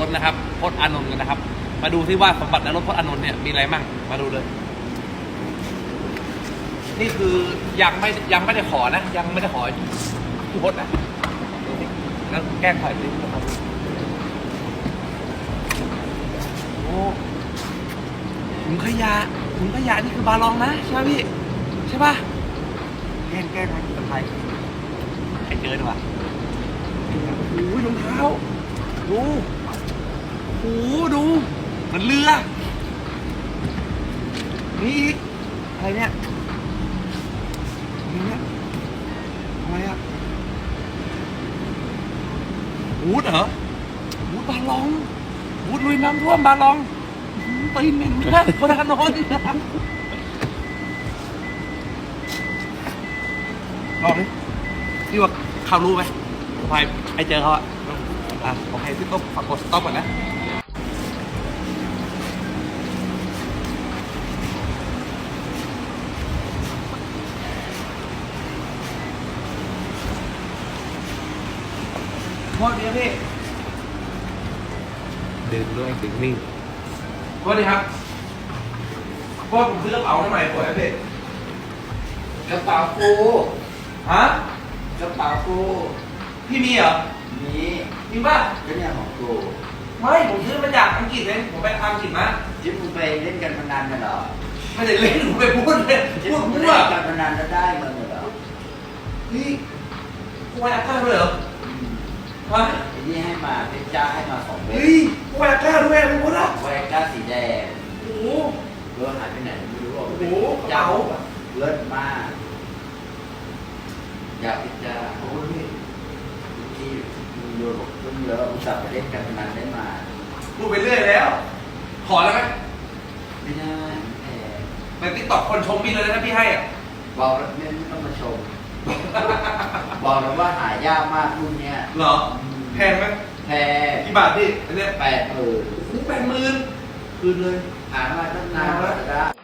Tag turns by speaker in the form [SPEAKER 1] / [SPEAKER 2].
[SPEAKER 1] รถนะครับพจน์อานนท์กันนะครับ มาดูที่ว่าสมบัติในรถพจน์อานนท์เนี่ยมีอะไรมั่งมาดูเลย นี่คือยังไม่ยังไม่ได้ขอนะ ยังไม่ได้ขอพี่พจน์นะดูสิแล้วแกล้งถ่ายสิโอ้ถุงขยะถุงขยะนี่คือบาลองนะใช่ไหมพี่ใช่ปะแกล้งแกล้งมันเป็นไทยใครเจอดีกว่าโอ้ยรองเท้า ดู โอ้โหดูเหมันเรือนี่อีกอะไรเนี่ยอะไรเนี่ยอะไรอะวูดเหรอวูดบาลองวูดลุยน้ำท่วมบาลองอื้อหือตีนเหม็นมากคนละนอนลองดิพี่ว่าเขารู้ไหมพายไอเจอเขาอะอะโอเคพี่ต้องฝากกดสต็อปก่อนนะ โทษดีครับพี่ดึงด้วยดึงนิ่งโทษดีครับพ่อผมซื้อกระเป๋าให้ใหม่ป่วยครับพี่
[SPEAKER 2] กระเป๋าฟู
[SPEAKER 1] ฮะ
[SPEAKER 2] กระเป๋าฟู
[SPEAKER 1] พี่มีเหรอ
[SPEAKER 2] นี่
[SPEAKER 1] จริงป่ะ
[SPEAKER 2] ก็เนี่ยของกู
[SPEAKER 1] ไม่ผมซื้อมาจากอังกฤษเลยผมไปอังกฤษมา
[SPEAKER 2] ที่มึงไปเล่นกันพนันกันเหรอ
[SPEAKER 1] ไม่ได้เล่นผมไปพูดเลย
[SPEAKER 2] ที่
[SPEAKER 1] พูด
[SPEAKER 2] มึง
[SPEAKER 1] มั่
[SPEAKER 2] เล่
[SPEAKER 1] วน
[SPEAKER 2] กันพนันแล้วได้เงินเหรอ
[SPEAKER 1] พี่กูไปอาก้าด้วยเหรอ
[SPEAKER 2] อืม
[SPEAKER 1] ฮะ
[SPEAKER 2] ไอ้นี่ให้มาเพชรจ้าให้มาสองเม็
[SPEAKER 1] เฮ้
[SPEAKER 2] ด
[SPEAKER 1] ยกูไปอาก้าด้วยพี่พูดอะ
[SPEAKER 2] ไวก้าสีแดง
[SPEAKER 1] โอ้โห
[SPEAKER 2] เออหายไปไหนไม่รู้อะ
[SPEAKER 1] โอ้โห
[SPEAKER 2] เจ้าก
[SPEAKER 1] ระเป๋า
[SPEAKER 2] เลิศมากอยากเพชรจ้า
[SPEAKER 1] โอ้โหพี่
[SPEAKER 2] ที่มึงโดนบอกเพิ่งเยอะอุตส่าห์ไปเล่นกันพนันได้มา
[SPEAKER 1] พูดไปเรื่อยแล้ว ขอแล้วไหม
[SPEAKER 2] ไม่ได้แพง
[SPEAKER 1] ในติ๊กต็อกคนชมพี่เลยนะพี่ให้อะ
[SPEAKER 2] บอกแล้วไม่ไม่ต้องมาชม บอกแล้วว่าหายากมากรุ่นเนี้ย
[SPEAKER 1] เหรอแพงไหม
[SPEAKER 2] แพง
[SPEAKER 1] กี่บาทพี่อันเนี้ย
[SPEAKER 2] แปดหมื่น
[SPEAKER 1] โอ้โหแปดหมื่น
[SPEAKER 2] คืนเลยหามาตั้งนานกว่าจะได้